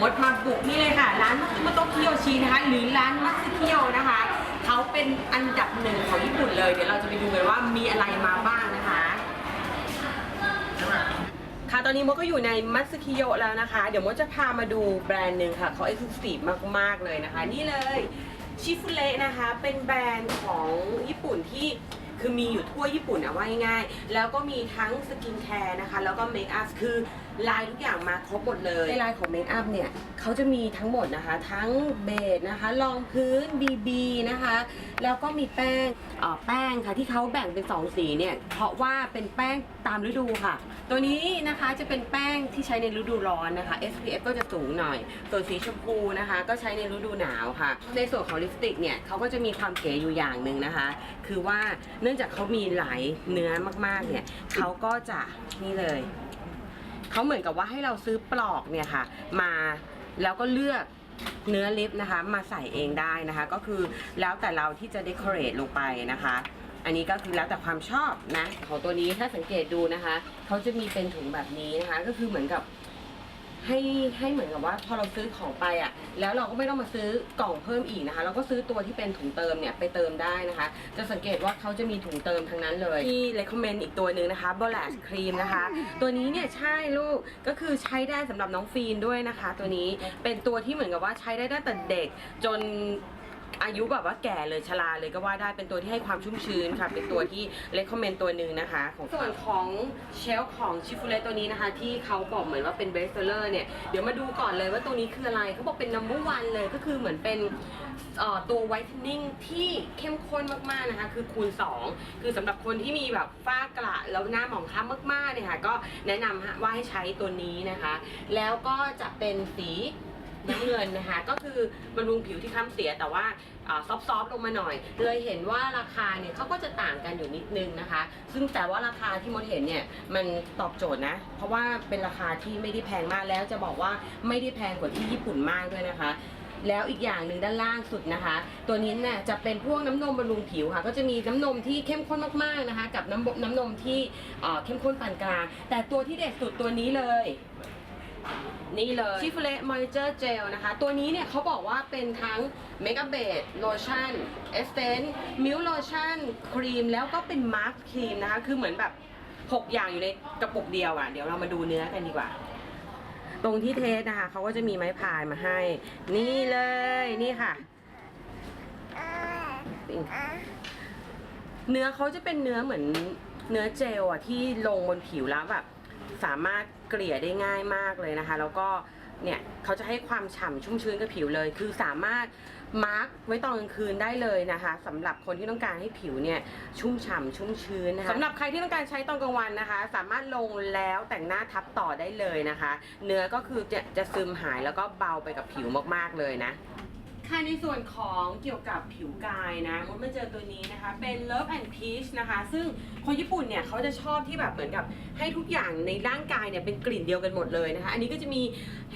มดมาบุกนี่เลยค่ะ ร้านมัตสึโมโตะคิโยชินะคะ หรือร้านมัตสึคิโยนะคะ เขาเป็นอันดับหนึ่งของญี่ปุ่นเลย เดี๋ยวเราจะไปดูกันว่ามีอะไรมาบ้างนะคะ ค่ะ ตอนนี้มดก็อยู่ในมัตสึคิโยแล้วนะคะ เดี๋ยวมดจะพามาดูแบรนด์หนึ่งค่ะ เขาเอ็กซ์คลูซีฟมาก ๆ เลยนะคะ นี่เลยชิฟุเละนะคะ เป็นแบรนด์ของญี่ปุ่นที่คือมีอยู่ทั่วญี่ปุ่นนะว่าง่ายๆ แล้วก็มีทั้งสกินแคร์นะคะ แล้วก็เมคอัพ คือ ลายทุกอย่างมาครบหมดเลยในลายของเมคอัพเนี่ยเขาจะมีทั้งหมดนะคะ ทั้งเบสนะคะรองพื้น BB นะคะ แล้วก็มีแป้งอ่อแป้งค่ะที่เขาแบ่งเป็น 2 สีเนี่ย เพราะว่าเป็นแป้งตามฤดูค่ะ ตัวนี้นะคะจะเป็นแป้งที่ใช้ในฤดูร้อนนะคะ SPF ก็จะสูงหน่อย ส่วนสีชมพูนะคะ ก็ใช้ในฤดูหนาวค่ะ ในส่วนของลิปสติกเนี่ยเขาก็จะมีความเก๋อยู่อย่างหนึ่งนะคะ คือว่าเนื่องจากเขามีหลายเนื้อมากๆเนี่ยเขาก็จะนี่เลย เขาเหมือนกับว่าให้เราซื้อปลอกเนี่ยค่ะ มาแล้วก็เลือกเนื้อลิปนะคะ มาใส่เองได้นะคะ ก็คือแล้วแต่เราที่จะเดคอเรทลงไปนะคะ อันนี้ก็คือแล้วแต่ความชอบนะ ของตัวนี้ถ้าสังเกตดูนะคะ เขาจะมีเป็นถุงแบบนี้นะคะ ก็คือเหมือนกับ ให้ให้เหมือนกับว่าพอเราซื้อของไปอะแล้วเราก็ไม่ต้องมาซื้อกล่องเพิ่มอีกนะคะ เราก็ซื้อตัวที่เป็นถุงเติมเนี่ยไปเติมได้นะคะ จะสังเกตว่าเขาจะมีถุงเติมทั้งนั้นเลย ที่ recommend อีกตัวหนึ่งนะคะ b o l a s h Cream นะคะ ตัวนี้เนี่ยใช่ลูกก็คือใช้ได้สำหรับน้องฟีนด้วยนะคะ ตัวนี้เป็นตัวที่เหมือนกับว่าใช้ได้ตั้งแต่เด็กจน อายุแบบว่าแก่เลยชราเลยก็ว่าได้เป็นตัวที่ให้ความชุ่มชื้นค่ะ เป็นตัวที่เล c คอมเมนตัวหนึ่งนะคะของส่วนของเชลของชิฟูเลตัวนี้นะคะ ที่เขาบอกเหมือนว่าเป็นเบสเซอร์เนี่ยเดี๋ยวมาดูก่อนเลยว่าตัวนี้คืออะไรเขาบอกเป็น number one เลยก็คือเหมือนเป็นตัวไวท์เทนนิ่งที่เข้มข้นมากๆนะคะ คือคูณ 2 คือสำหรับคนที่มีแบบฝ้ากระแล้วหน้าหมองคล้ำมากๆเนี่ยค่ะก็แนะนำว่าให้ใช้ตัวนี้นะคะ แล้วก็จะเป็นสี น้ำเงินนะคะ ก็คือบำรุงผิวที่ค้ำเสียแต่ว่าซอฟต์ๆลงมาหน่อย เลยเห็นว่าราคาเนี่ยเขาก็จะต่างกันอยู่นิดนึงนะคะ ซึ่งแต่ว่าราคาที่มดเห็นเนี่ยมันตอบโจทย์นะ เพราะว่าเป็นราคาที่ไม่ได้แพงมากแล้วจะบอกว่าไม่ได้แพงกว่าที่ญี่ปุ่นมากด้วยนะคะแล้วอีกอย่างหนึ่งด้านล่างสุดนะคะ ตัวนี้เนี่ยจะเป็นพวกน้ำนมบำรุงผิวค่ะ ก็จะมีน้ำนมที่เข้มข้นมากๆนะคะ กับน้ำน้ำนมที่เข้มข้นปานกลางแต่ตัวที่เด็ดสุดตัวนี้เลย นี่เลยชิฟเลมอยเจอร์เจลนะคะ ตัวนี้เนี่ยเขาบอกว่าเป็นทั้งเมก e เบดโลชั่นเอสเซนต์มิลโลชั่นครีมแล้วก็เป็นมาร์คครีมนะคะ คือเหมือนแบบ 6 อย่างอยู่ในกระปุกเดียวอะ เดี๋ยวเรามาดูเนื้อกันดีกว่า ตรงที่เทสนะคะ เขาก็จะมีไม้พายมาให้ นี่เลยนี่ค่ะ เนื้อเขาจะเป็นเนื้อเหมือนเนื้อเจลอะที่ลงบนผิวแล้วแบบ สามารถเกลี่ยได้ง่ายมากเลยนะคะ แล้วก็เนี่ยเขาจะให้ความฉ่ำชุ่มชื้นกับผิวเลย คือสามารถมาร์กไว้ตอนกลางคืนได้เลยนะคะสำหรับคนที่ต้องการให้ผิวเนี่ยชุ่มฉ่ำชุ่มชื้นนะคะสำหรับใครที่ต้องการใช้ตอนกลางวันนะคะ สามารถลงแล้วแต่งหน้าทับต่อได้เลยนะคะ เนื้อก็คือจะจะซึมหายแล้วก็เบาไปกับผิวมากๆเลยนะ ค่ะในส่วนของเกี่ยวกับผิวกายนะมดมาเจอตัวนี้นะคะ เป็น Love and Peach นะคะ ซึ่งคนญี่ปุ่นเนี่ยเขาจะชอบที่แบบเหมือนกับให้ทุกอย่างในร่างกายเนี่ยเป็นกลิ่นเดียวกันหมดเลยนะคะ อันนี้ก็จะมี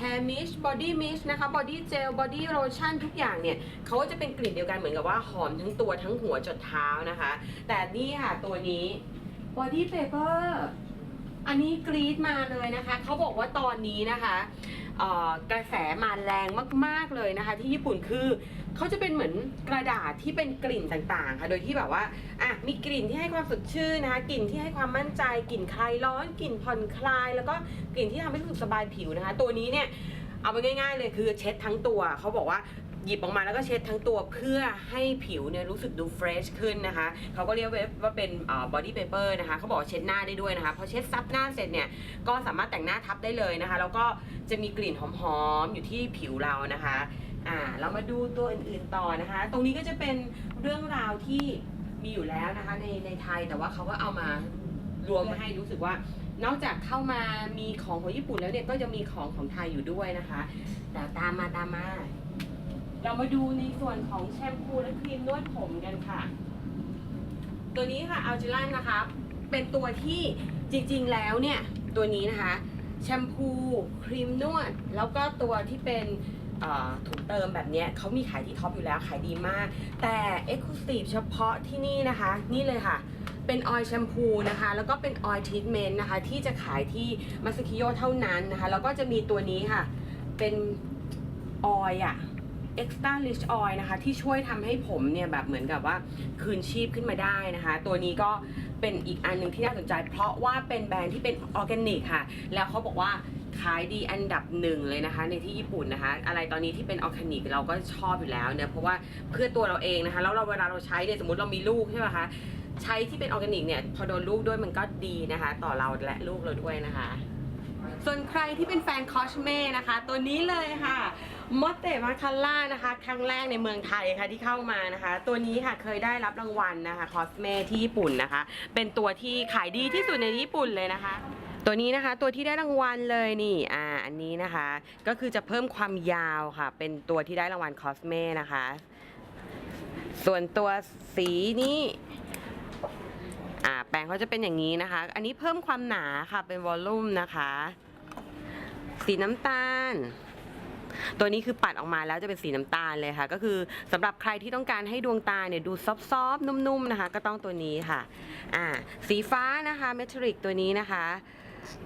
Hair Mist Body Mist นะคะ Body Gel Body Lotion ทุกอย่างเนี่ยเขาก็จะเป็นกลิ่นเดียวกันเหมือนกับว่าหอมทั้งตัวทั้งหัวจดเท้านะคะ แต่นี่ค่ะตัวนี้ Body Paper อันนี้กรี๊ดมาเลยนะคะ เขาบอกว่าตอนนี้นะคะ เอ่อกระแสมาแรงมาก ๆเลยนะคะ ที่ญี่ปุ่นคือเขาจะเป็นเหมือนกระดาษที่เป็นกลิ่นต่างๆค่ะโดยที่แบบว่าอะมีกลิ่นที่ให้ความสดชื่นนะคะกลิ่นที่ให้ความมั่นใจกลิ่นคลายร้อนกลิ่นผ่อนคลาย แล้วก็กลิ่นที่ทำให้รู้สึกสบายผิวนะคะ ตัวนี้เนี่ยเอาไปง่าย ๆ เลยคือเช็ดทั้งตัวเขาบอกว่า หยิบออกมาแล้วก็เช็ดทั้งตัวเพื่อให้ผิวเนี่ยรู้สึกดูเฟรชขึ้นนะคะ เขาก็เรียกว่าเป็นบอดี้เปเปอร์นะคะ เขาบอกเช็ดหน้าได้ด้วยนะคะ พอเช็ดซับหน้าเสร็จเนี่ย ก็สามารถแต่งหน้าทับได้เลยนะคะ แล้วก็จะมีกลิ่นหอมๆอยู่ที่ผิวเรานะคะ อ่า เรามาดูตัวอื่นๆต่อนะคะ ตรงนี้ก็จะเป็นเรื่องราวที่มีอยู่แล้วนะคะในในไทย แต่ว่าเขาก็เอามารวมมาให้รู้สึกว่านอกจากเข้ามามีของของญี่ปุ่นแล้วเนี่ยก็จะมีของของไทยอยู่ด้วยนะคะแต่ตามมาตามมา เรามาดูในส่วนของแชมพูและครีมนวดผมกันค่ะ ตัวนี้ค่ะอัลจิลันนะคะ เป็นตัวที่จริงๆแล้วเนี่ย ตัวนี้นะคะ แชมพูครีมนวด แล้วก็ตัวที่เป็นถุงเติมแบบนี้เขามีขายที่ท็อปอยู่แล้วขายดีมาก แต่ Exclusive เฉพาะที่นี่นะคะ นี่เลยค่ะ เป็นออยล์แชมพูนะคะ แล้วก็เป็นออยล์ทรีทเมนต์นะคะ ที่จะขายที่มาสคิโยเท่านั้นนะคะ แล้วก็จะมีตัวนี้ค่ะ เป็นออยล์อะ extra rich oil นะคะ ที่ช่วยทำให้ผมเนี่ยแบบเหมือนกับว่าคืนชีพขึ้นมาได้นะคะ ตัวนี้ก็เป็นอีกอันหนึ่งที่น่าสนใจ เพราะว่าเป็นแบรนด์ที่เป็นออร์แกนิกค่ะ แล้วเขาบอกว่าขายดีอันดับหนึ่งเลยนะคะ ในที่ญี่ปุ่นนะคะ อะไรตอนนี้ที่เป็นออร์แกนิกเราก็ชอบอยู่แล้วเนี่ยเพราะว่าเพื่อตัวเราเองนะคะ แล้วเราเวลาเราใช้เนี่ยสมมติเรามีลูกใช่ไหมคะใช้ที่เป็นออร์แกนิกเนี่ยพอโดนลูกด้วยมันก็ดีนะคะ ต่อเราและลูกเราด้วยนะคะ ส่วนใครที่เป็นแฟนคอชเม่นะคะ ตัวนี้เลยค่ะมอเตมาคาร่านะคะ ครั้งแรกในเมืองไทยค่ะที่เข้ามานะคะ ตัวนี้ค่ะเคยได้รับรางวัลนะคะคอสเม่ที่ญี่ปุ่นนะคะ เป็นตัวที่ขายดีที่สุดในญี่ปุ่นเลยนะคะ ตัวนี้นะคะตัวที่ได้รางวัลเลยนี่อ่าอันนี้นะคะ ก็คือจะเพิ่มความยาวค่ะ เป็นตัวที่ได้รางวัลคอสเม่นะคะ ส่วนตัวสีนี้ แปลงเขาจะเป็นอย่างนี้นะคะ อันนี้เพิ่มความหนาค่ะเป็นวอลลุ่มนะคะ สีน้ำตาล ตัวนี้คือปัดออกมาแล้วจะเป็นสีน้ำตาลเลยค่ะ ก็คือสำหรับใครที่ต้องการให้ดวงตาเนี่ยดูซอฟๆนุ่มๆนะคะ ก็ต้องตัวนี้ค่ะ อ่า สีฟ้านะคะเมทัลิกตัวนี้นะคะ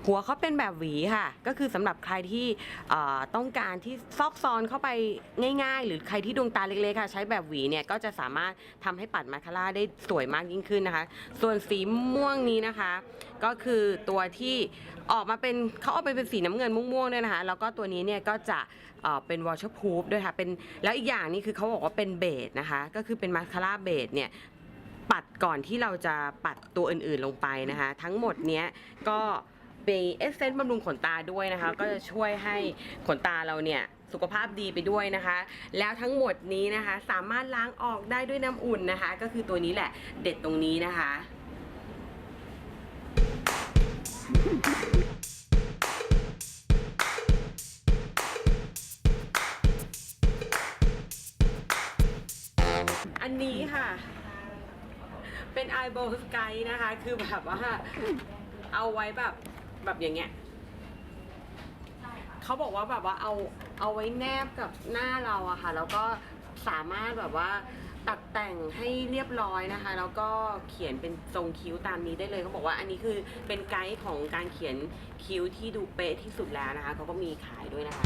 หัวเขาเป็นแบบหวีค่ะ ก็คือสำหรับใครที่ต้องการที่ซอกซอนเข้าไปง่าย ๆ หรือใครที่ดวงตาเล็กๆค่ะ ใช้แบบหวีเนี่ยก็จะสามารถทำให้ปัดมาคาร่าได้สวยมากยิ่งขึ้นนะคะ ส่วนสีม่วงนี้นะคะ ก็คือตัวที่ออกมาเป็นเขาเอาไปเป็นสีน้ำเงินม่วงๆด้วยนะคะ แล้วก็ตัวนี้เนี่ยก็จะเป็น waterproof ด้วยค่ะเป็นแล้วอีกอย่างนี่คือเขาบอกว่าเป็นเบสนะคะ ก็คือเป็นมาคาร่าเบสเนี่ยปัดก่อนที่เราจะปัดตัวอื่นๆลงไปนะคะ ทั้งหมดเนี้ยก็ เป็นเอสเซนต์บำรุงขนตาด้วยนะคะ ก็จะช่วยให้ขนตาเราเนี่ยสุขภาพดีไปด้วยนะคะ แล้วทั้งหมดนี้นะคะ สามารถล้างออกได้ด้วยน้ำอุ่นนะคะ ก็คือตัวนี้แหละเด็ดตรงนี้นะคะ อันนี้ค่ะ เป็น eyeball sky นะคะ คือแบบว่าเอาไว้แบบ แบบอย่างเงี้ยเขาบอกว่าแบบว่าเอาเอาไว้แนบกับหน้าเราอะค่ะ แล้วก็สามารถแบบว่าตัดแต่งให้เรียบร้อยนะคะ แล้วก็เขียนเป็นทรงคิ้วตามนี้ได้เลยเขาบอกว่าอันนี้คือเป็นไกด์ของการเขียนคิ้วที่ดูเป๊ะที่สุดแล้วนะคะเขาก็มีขายด้วยนะคะ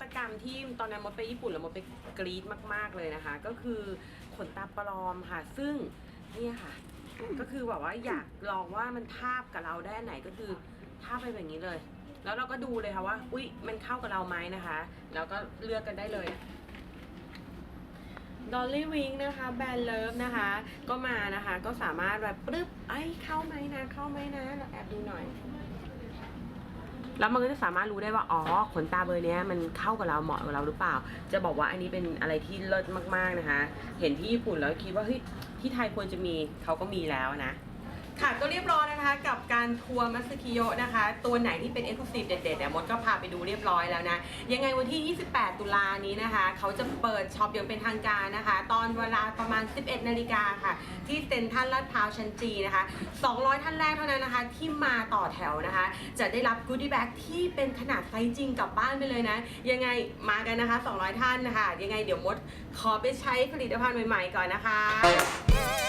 ตกรรมที่ตอนนั้นมดไปญี่ปุ่นแล้วมดไปกรี๊ดมาก ๆเลยนะคะ ก็คือขนตาปลอมค่ะ ซึ่งเนี่ยค่ะ ก็คือแบบว่าอยากลองว่ามันทาบกับเราได้ไหนก็คือทาบไปแบบนี้เลย แล้วเราก็ดูเลยค่ะว่า อุ๊ยมันเข้ากับเราไหมนะคะ แล้วก็เลือกกันได้เลยดอลลี่วิงนะคะแบรนด์เลิฟนะคะ ก็มานะคะ ก็สามารถแบบปึ๊บไอ้เข้าไหมนะ เข้าไหมนะ เราแอบดูหน่อย แล้วมันก็จะสามารถรู้ได้ว่าอ๋อขนตาเบอร์นี้มันเข้ากับเราเหมาะกับเราหรือเปล่า จะบอกว่าอันนี้เป็นอะไรที่เลิศมากๆนะคะ เห็นที่ญี่ปุ่นแล้วคิดว่าเฮ้ยที่ไทยควรจะมีเขาก็มีแล้วนะ ค่ะก็เรียบร้อยนะคะกับการทัวร์มัสคิโยนะคะ ตัวไหนที่เป็นเอ็กซ์คลูซีฟเด็ดๆเนี่ยมดก็พาไปดูเรียบร้อยแล้วนะ ยังไงวันที่ 28 ตุลานี้นะคะ เขาจะเปิดช็อปอย่างเป็นทางการนะคะ ตอนเวลาประมาณ 11 นาฬิกาค่ะ ที่เซ็นทรัลลาดพร้าวชั้นจีนะคะ 200 ท่านแรกเท่านั้นนะคะ ที่มาต่อแถวนะคะ จะได้รับกูดี้แบ็กที่เป็นขนาดไซส์จริงกลับบ้านไปเลยนะ ยังไงมากันนะคะ 200 ท่านนะคะยังไงเดี๋ยวมดขอไปใช้ผลิตภัณฑ์ใหม่ๆก่อนนะคะ